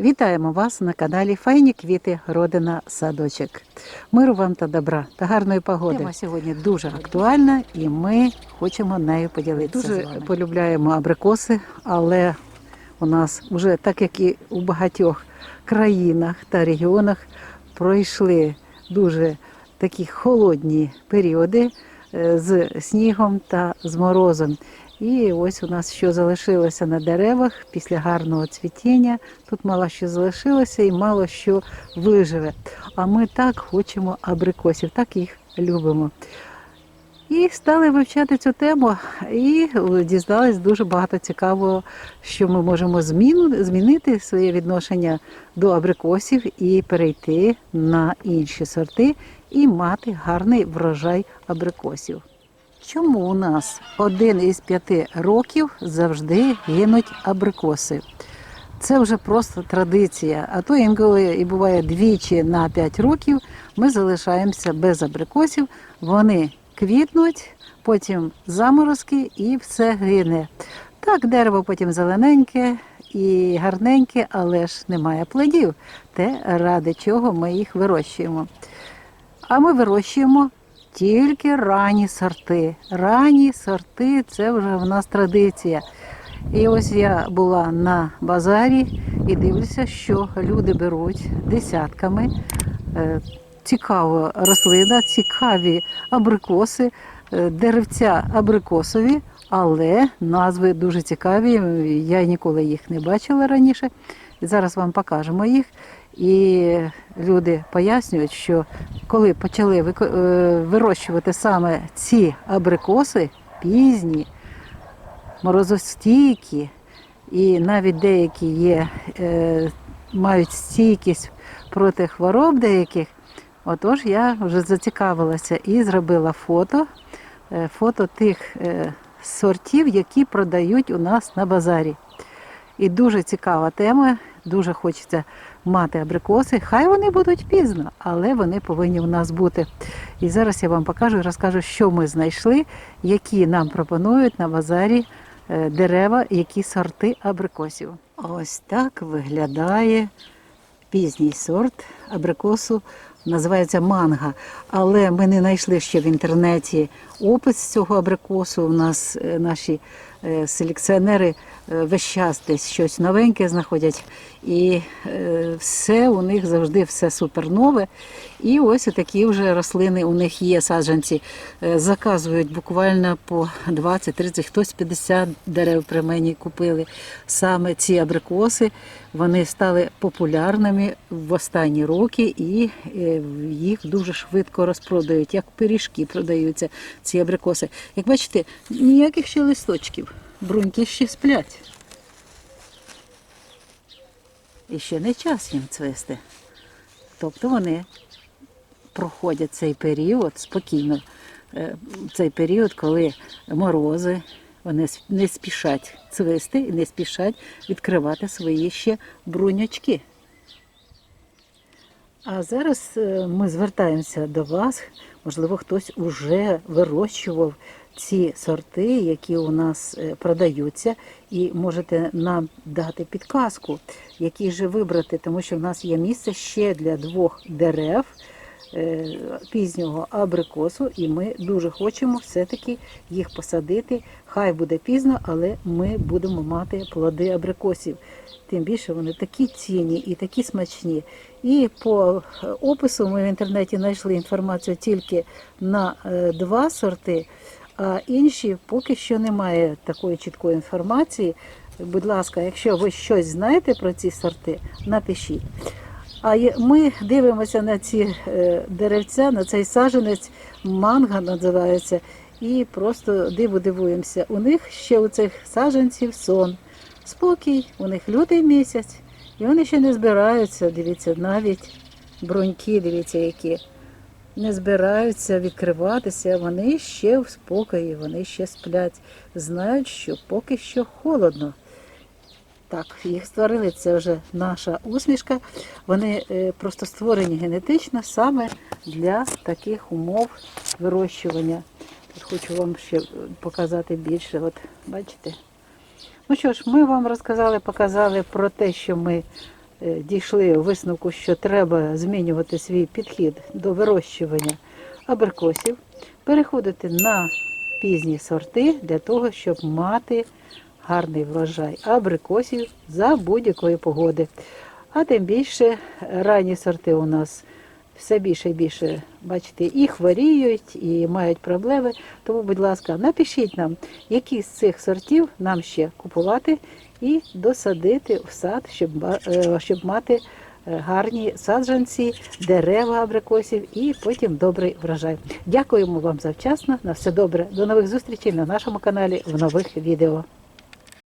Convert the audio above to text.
Вітаємо вас на каналі Файні квіти Родина Садочок. Миру вам та добра та гарної погоди. Тема сьогодні дуже актуальна і ми хочемо нею поділитися. Дуже з вами. полюбляємо абрикоси, але у нас вже так як і у багатьох країнах та регіонах пройшли дуже такі холодні періоди з снігом та з морозом. І ось у нас що залишилося на деревах після гарного цвітіння. Тут мало що залишилося і мало що виживе. А ми так хочемо абрикосів, так їх любимо. І стали вивчати цю тему і дізнались дуже багато цікавого, що ми можемо змінити своє відношення до абрикосів і перейти на інші сорти і мати гарний врожай абрикосів. Чому у нас один із п'яти років завжди гинуть абрикоси? Це вже просто традиція. А то інколи і буває двічі на 5 років ми залишаємося без абрикосів. Вони квітнуть, потім заморозки і все гине. Так, дерево потім зелененьке і гарненьке, але ж немає плодів. Те, ради чого ми їх вирощуємо. А ми вирощуємо тільки ранні сорти. Ранні сорти це вже в нас традиція. І ось я була на базарі і дивлюся, що люди беруть десятками. Е, Цікава рослина, цікаві абрикоси, е, деревця абрикосові, але назви дуже цікаві. Я ніколи їх не бачила раніше. І зараз вам покажемо їх. І люди пояснюють, що коли почали е, вирощувати саме ці абрикоси, пізні, морозостійкі, і навіть деякі є, е, мають стійкість проти хвороб деяких. Отож, я вже зацікавилася і зробила фото, е, фото тих сортів, які продають у нас на базарі. І дуже цікава тема, дуже хочеться мати абрикоси. Хай вони будуть пізно, але вони повинні у нас бути. І зараз я вам покажу і розкажу, що ми знайшли, які нам пропонують на базарі е, дерева, які сорти абрикосів. Ось так виглядає пізній сорт абрикосу. Називається манга, але ми не знайшли ще в інтернеті опис цього абрикосу. У нас е, наші селекціонери е, весь час десь щось новеньке знаходять, і е, все у них завжди все супернове. І ось такі вже рослини у них є саджанці. Е, Заказують буквально по 20-30, хтось 50 дерев при мені купили. Саме ці абрикоси вони стали популярними в останні роки і е, їх дуже швидко розпродають, як пиріжки продаються ці абрикоси. Як бачите, ніяких ще листочків, бруньки ще сплять. І ще не час їм цвести. Тобто вони проходять цей період спокійно. Е, Цей період, коли морози, вони не спішать цвисти і не спішать відкривати свої ще бруньочки. А зараз е, ми звертаємося до вас. Можливо, хтось уже вирощував ці сорти, які у нас е, продаються, і можете нам дати підказку, які же вибрати, тому що в нас є місце ще для двох дерев пізнього абрикосу, і ми дуже хочемо все-таки їх посадити. Хай буде пізно, але ми будемо мати плоди абрикосів. Тим більше вони такі цінні і такі смачні. І по е, опису ми в інтернеті знайшли інформацію тільки на е, два сорти, а інші поки що немає такої чіткої інформації. Будь ласка, якщо ви щось знаєте про ці сорти, напишіть. А ми дивимося на ці е, деревця, на цей саженець, манга називається, і просто диву дивуємося. У них ще у цих саджанців сон, спокій, у них лютий місяць, і вони ще не збираються. Дивіться, навіть бруньки, дивіться, які не збираються відкриватися. Вони ще в спокої, вони ще сплять, знають, що поки що холодно. Так, їх створили, це вже наша усмішка. Вони е, просто створені генетично саме для таких умов вирощування. Хочу вам ще показати більше. От бачите. Ну що ж, ми вам розказали, показали про те, що ми е, дійшли висновку, що треба змінювати свій підхід до вирощування абрикосів, переходити на пізні сорти для того, щоб мати гарний врожай абрикосів за будь-якої погоди. А тим більше ранні сорти у нас все більше і більше, бачите, і хворіють, і мають проблеми. Тому, будь ласка, напишіть нам, які з цих сортів нам ще купувати і досадити в сад, щоб, е, щоб мати е, гарні саджанці, дерева абрикосів і потім добрий врожай. Дякуємо вам завчасно. На все добре. До нових зустрічей на нашому каналі в нових відео.